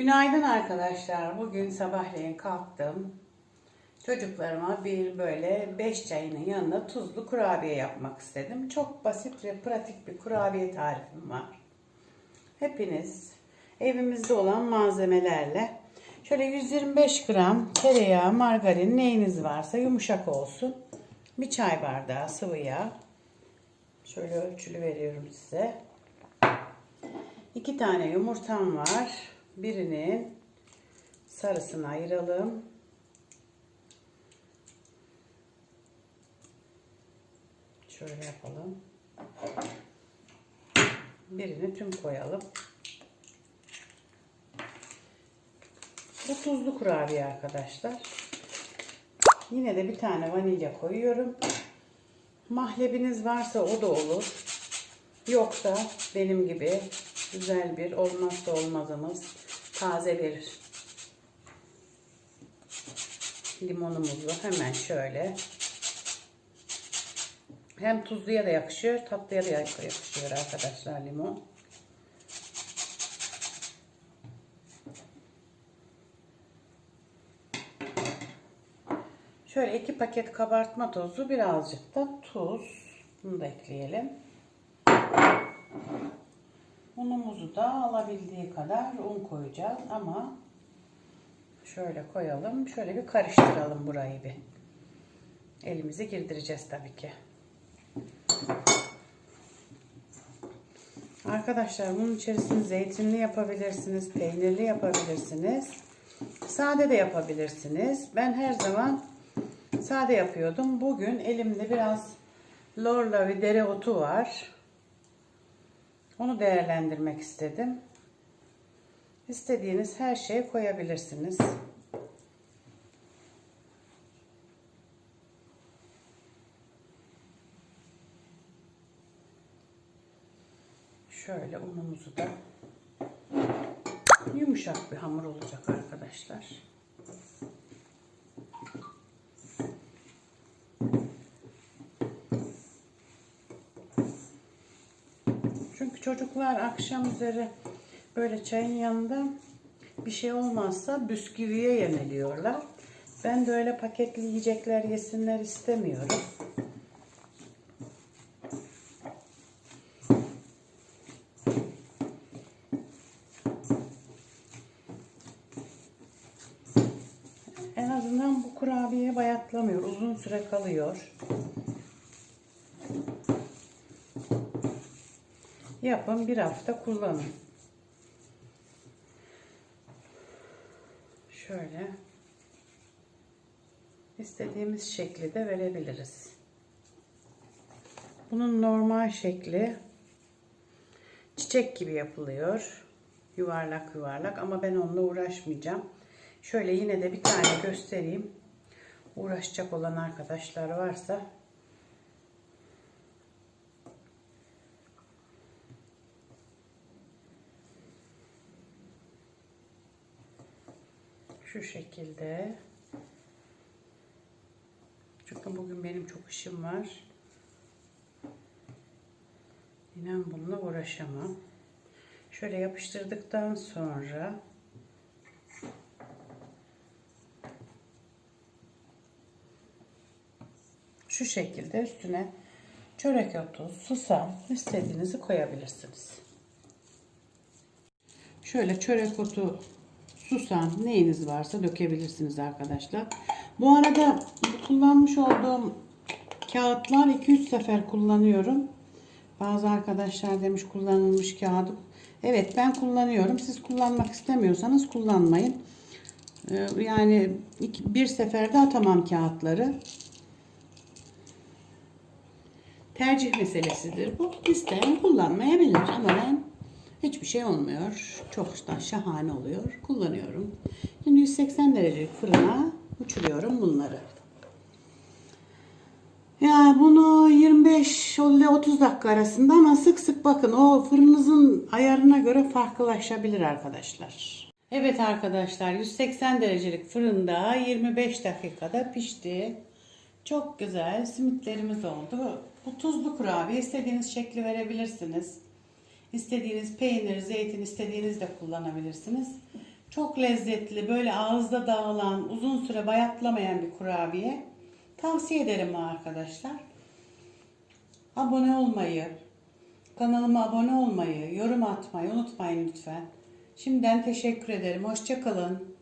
Günaydın arkadaşlar. Bugün sabahleyin kalktım. Çocuklarıma bir böyle 5 çayının yanına tuzlu kurabiye yapmak istedim. Çok basit ve pratik bir kurabiye tarifim var. Hepiniz evimizde olan malzemelerle şöyle 125 gram tereyağı, margarin neyiniz varsa yumuşak olsun. Bir çay bardağı sıvı yağ. Şöyle ölçülü veriyorum size. İki tane yumurtam var. Birinin sarısını ayıralım. Şöyle yapalım. Birini tüm koyalım. Bu tuzlu kurabiye arkadaşlar. Yine de bir tane vanilya koyuyorum. Mahlebiniz varsa o da olur. Yoksa benim gibi güzel bir olmazsa olmazımız taze bir limonumuzu hemen şöyle hem tuzluya da yakışıyor tatlıya da yakışıyor arkadaşlar limon. Şöyle iki paket kabartma tozu birazcık da tuz. Bunu da ekleyelim. Unumuzu da alabildiği kadar un koyacağız ama şöyle koyalım. Şöyle bir karıştıralım burayı bir. Elimizi girdireceğiz tabii ki. Arkadaşlar bunun içerisine zeytinli yapabilirsiniz, peynirli yapabilirsiniz. Sade de yapabilirsiniz. Ben her zaman sade yapıyordum. Bugün elimde biraz lorla ve dereotu var. Onu değerlendirmek istedim. İstediğiniz her şeyi koyabilirsiniz. Şöyle unumuzu da yumuşak bir hamur olacak arkadaşlar. Çocuklar akşam üzeri böyle çayın yanında bir şey olmazsa bisküviye yöneliyorlar. Ben de öyle paketli yiyecekler yesinler istemiyorum. En azından bu kurabiye bayatlamıyor. Uzun süre kalıyor. Yapın bir hafta kullanın. Şöyle istediğimiz şekli de verebiliriz. Bunun normal şekli çiçek gibi yapılıyor. Yuvarlak yuvarlak ama ben onunla uğraşmayacağım. Şöyle yine de bir tane göstereyim. Uğraşacak olan arkadaşlar varsa şu şekilde çünkü bugün benim çok işim var. İnan bununla uğraşamam. Şöyle yapıştırdıktan sonra şu şekilde üstüne çörek otu, susam istediğinizi koyabilirsiniz. Şöyle çörek otu, susam neyiniz varsa dökebilirsiniz arkadaşlar. Bu arada bu kullanmış olduğum kağıtlar 2-3 sefer kullanıyorum. Bazı arkadaşlar demiş kullanılmış kağıdı. Evet ben kullanıyorum. Siz kullanmak istemiyorsanız kullanmayın. Ee, Yani bir seferde atamam kağıtları. Tercih meselesidir bu. İsteyen kullanmayabilir ama ben hiçbir şey olmuyor. Çok da şahane oluyor. Kullanıyorum. Şimdi 180 derecelik fırına uçuruyorum bunları. Ya bunu 25 ile 30 dakika arasında ama sık sık bakın o fırınınızın ayarına göre farklılaşabilir arkadaşlar. Evet arkadaşlar 180 derecelik fırında 25 dakikada pişti. Çok güzel simitlerimiz oldu. Bu tuzlu kurabiye istediğiniz şekli verebilirsiniz. İstediğiniz peynir, zeytin istediğiniz de kullanabilirsiniz. Çok lezzetli, böyle ağızda dağılan, uzun süre bayatlamayan bir kurabiye. Tavsiye ederim arkadaşlar. Abone olmayı, kanalıma abone olmayı, yorum atmayı unutmayın lütfen. Şimdiden teşekkür ederim. Hoşçakalın.